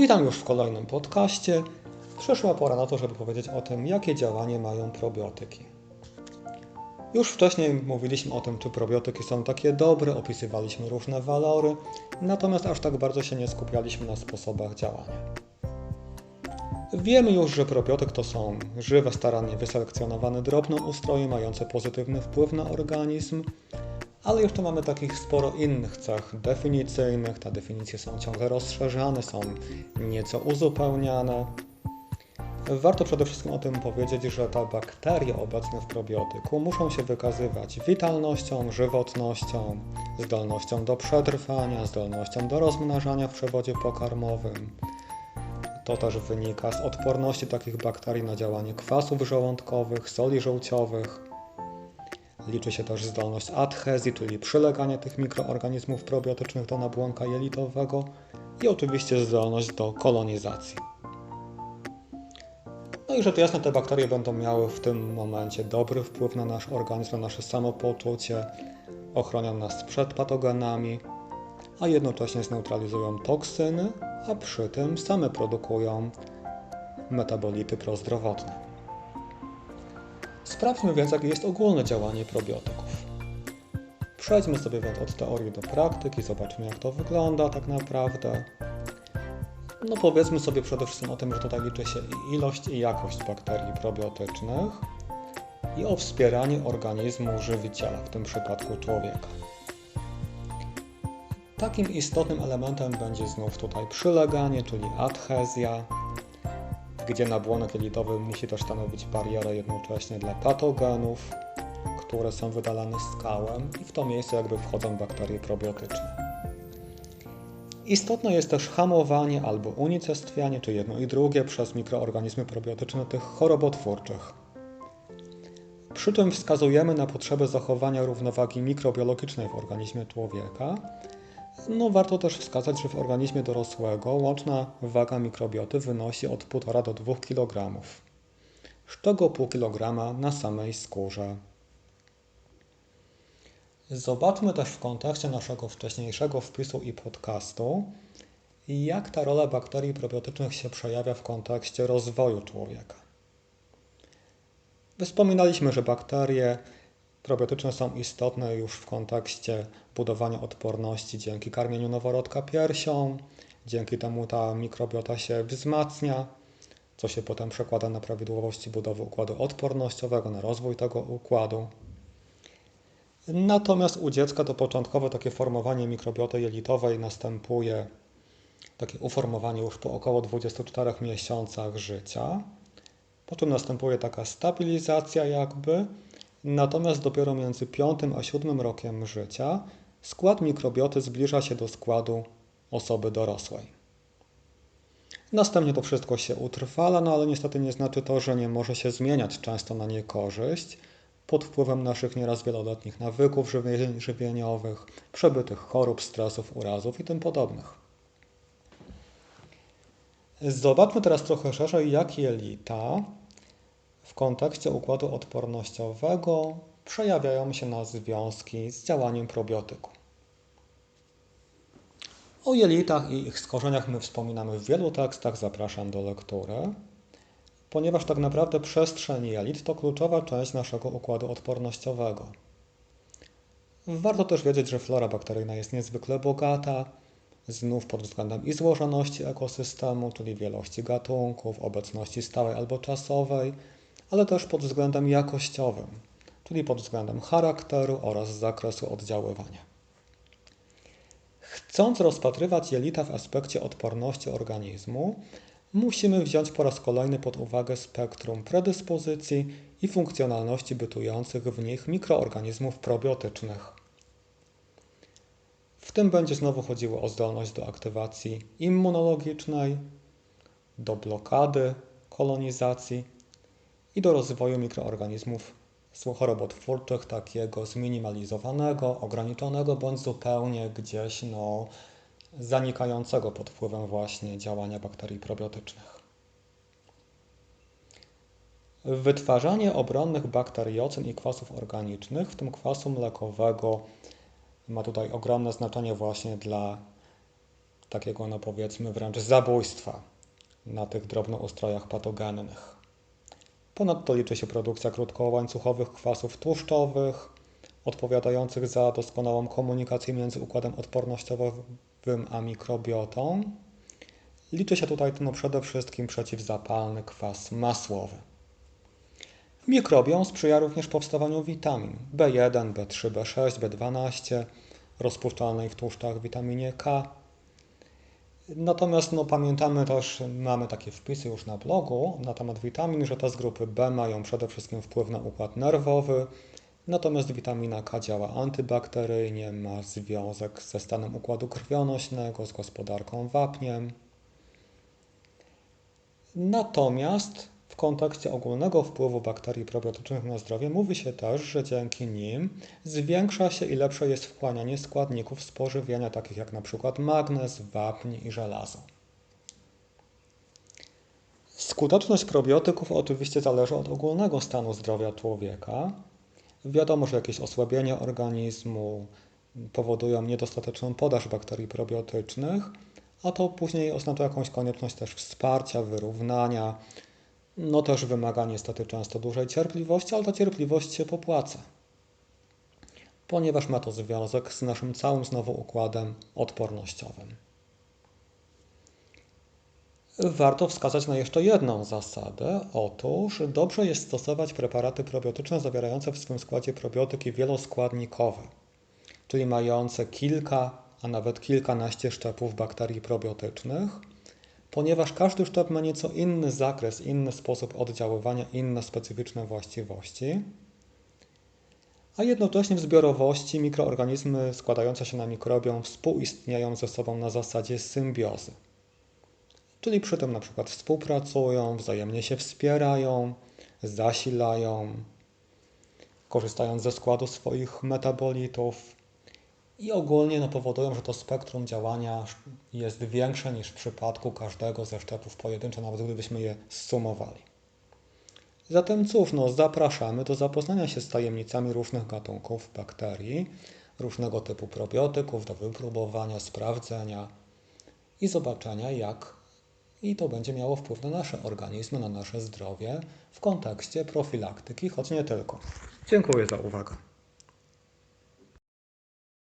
Witam już w kolejnym podcaście. Przyszła pora na to, żeby powiedzieć o tym, jakie działanie mają probiotyki. Już wcześniej mówiliśmy o tym, czy probiotyki są takie dobre, opisywaliśmy różne walory, natomiast aż tak bardzo się nie skupialiśmy na sposobach działania. Wiemy już, że probiotyk to są żywe, starannie wyselekcjonowane drobnoustroje mające pozytywny wpływ na organizm, ale jeszcze mamy takich sporo innych cech definicyjnych. Te definicje są ciągle rozszerzane, są nieco uzupełniane. Warto przede wszystkim o tym powiedzieć, że te bakterie obecne w probiotyku muszą się wykazywać witalnością, żywotnością, zdolnością do przetrwania, zdolnością do rozmnażania w przewodzie pokarmowym. To też wynika z odporności takich bakterii na działanie kwasów żołądkowych, soli żółciowych, Liczy się też zdolność adhezji, czyli przylegania tych mikroorganizmów probiotycznych do nabłonka jelitowego i oczywiście zdolność do kolonizacji. No i rzecz jasna te bakterie będą miały w tym momencie dobry wpływ na nasz organizm, na nasze samopoczucie, ochronią nas przed patogenami, a jednocześnie zneutralizują toksyny, a przy tym same produkują metabolity prozdrowotne. Sprawdźmy więc, jakie jest ogólne działanie probiotyków. Przejdźmy sobie więc od teorii do praktyki, zobaczmy jak to wygląda tak naprawdę. No powiedzmy sobie przede wszystkim o tym, że tutaj liczy się ilość i jakość bakterii probiotycznych i o wspieranie organizmu żywiciela, w tym przypadku człowieka. Takim istotnym elementem będzie znów tutaj przyleganie, czyli adhezja, gdzie nabłonek jelitowy musi też stanowić barierę jednocześnie dla patogenów, które są wydalane skałem i w to miejsce jakby wchodzą bakterie probiotyczne. Istotne jest też hamowanie albo unicestwianie, czy jedno i drugie, przez mikroorganizmy probiotyczne tych chorobotwórczych. Przy tym wskazujemy na potrzebę zachowania równowagi mikrobiologicznej w organizmie człowieka, no, warto też wskazać, że w organizmie dorosłego łączna waga mikrobioty wynosi od 1,5 do 2 kg, z czego pół kg na samej skórze. Zobaczmy też w kontekście naszego wcześniejszego wpisu i podcastu, jak ta rola bakterii probiotycznych się przejawia w kontekście rozwoju człowieka. Wspominaliśmy, że bakterie Probiotyczne są istotne już w kontekście budowania odporności dzięki karmieniu noworodka piersią. Dzięki temu ta mikrobiota się wzmacnia, co się potem przekłada na prawidłowości budowy układu odpornościowego, na rozwój tego układu. Natomiast u dziecka to początkowe takie formowanie mikrobioty jelitowej następuje, takie uformowanie już po około 24 miesiącach życia. Po czym następuje taka stabilizacja jakby, Natomiast dopiero między 5 a 7 rokiem życia skład mikrobioty zbliża się do składu osoby dorosłej. Następnie to wszystko się utrwala, no ale niestety nie znaczy to, że nie może się zmieniać często na niekorzyść pod wpływem naszych nieraz wieloletnich nawyków żywieniowych, przebytych chorób, stresów, urazów i tym podobnych. Zobaczmy teraz trochę szerzej, jak jelita w kontekście układu odpornościowego przejawiają się na związki z działaniem probiotyku. O jelitach i ich skorzeniach my wspominamy w wielu tekstach, zapraszam do lektury, ponieważ tak naprawdę przestrzeń jelit to kluczowa część naszego układu odpornościowego. Warto też wiedzieć, że flora bakteryjna jest niezwykle bogata, znów pod względem i złożoności ekosystemu, czyli wielości gatunków, obecności stałej albo czasowej, ale też pod względem jakościowym, czyli pod względem charakteru oraz zakresu oddziaływania. Chcąc rozpatrywać jelita w aspekcie odporności organizmu, musimy wziąć po raz kolejny pod uwagę spektrum predyspozycji i funkcjonalności bytujących w nich mikroorganizmów probiotycznych. W tym będzie znowu chodziło o zdolność do aktywacji immunologicznej, do blokady, kolonizacji i do rozwoju mikroorganizmów chorobotwórczych, takiego zminimalizowanego, ograniczonego bądź zupełnie gdzieś no, zanikającego pod wpływem właśnie działania bakterii probiotycznych. Wytwarzanie obronnych bakteriocyn i kwasów organicznych, w tym kwasu mlekowego, ma tutaj ogromne znaczenie właśnie dla takiego, no powiedzmy, wręcz zabójstwa na tych drobnoustrojach patogennych. Ponadto liczy się produkcja krótkołańcuchowych kwasów tłuszczowych, odpowiadających za doskonałą komunikację między układem odpornościowym a mikrobiotą. Liczy się tutaj no przede wszystkim przeciwzapalny kwas masłowy. Mikrobiom sprzyja również powstawaniu witamin B1, B3, B6, B12, rozpuszczalnej w tłuszczach witaminie K. Natomiast no, pamiętamy też, mamy takie wpisy już na blogu na temat witamin, że te z grupy B mają przede wszystkim wpływ na układ nerwowy, natomiast witamina K działa antybakteryjnie, ma związek ze stanem układu krwionośnego, z gospodarką wapniem. Natomiast w kontekście ogólnego wpływu bakterii probiotycznych na zdrowie mówi się też, że dzięki nim zwiększa się i lepsze jest wchłanianie składników spożywienia, takich jak przykład magnez, wapń i żelazo. Skuteczność probiotyków oczywiście zależy od ogólnego stanu zdrowia człowieka. Wiadomo, że jakieś osłabienie organizmu powodują niedostateczną podaż bakterii probiotycznych, a to później oznacza jakąś konieczność też wsparcia, wyrównania, no też wymaga niestety często dużej cierpliwości, ale ta cierpliwość się popłaca, ponieważ ma to związek z naszym całym znowu układem odpornościowym. Warto wskazać na jeszcze jedną zasadę. Otóż dobrze jest stosować preparaty probiotyczne zawierające w swym składzie probiotyki wieloskładnikowe, czyli mające kilka, a nawet kilkanaście szczepów bakterii probiotycznych ponieważ każdy szczep ma nieco inny zakres, inny sposób oddziaływania, inne specyficzne właściwości, a jednocześnie w zbiorowości mikroorganizmy składające się na mikrobiom współistnieją ze sobą na zasadzie symbiozy. Czyli przy tym na przykład współpracują, wzajemnie się wspierają, zasilają, korzystając ze składu swoich metabolitów, i ogólnie no, powodują, że to spektrum działania jest większe niż w przypadku każdego ze szczepów pojedynczo, nawet gdybyśmy je zsumowali. Zatem cóż, no, zapraszamy do zapoznania się z tajemnicami różnych gatunków bakterii, różnego typu probiotyków, do wypróbowania, sprawdzenia i zobaczenia, jak i to będzie miało wpływ na nasze organizmy, na nasze zdrowie w kontekście profilaktyki, choć nie tylko. Dziękuję za uwagę.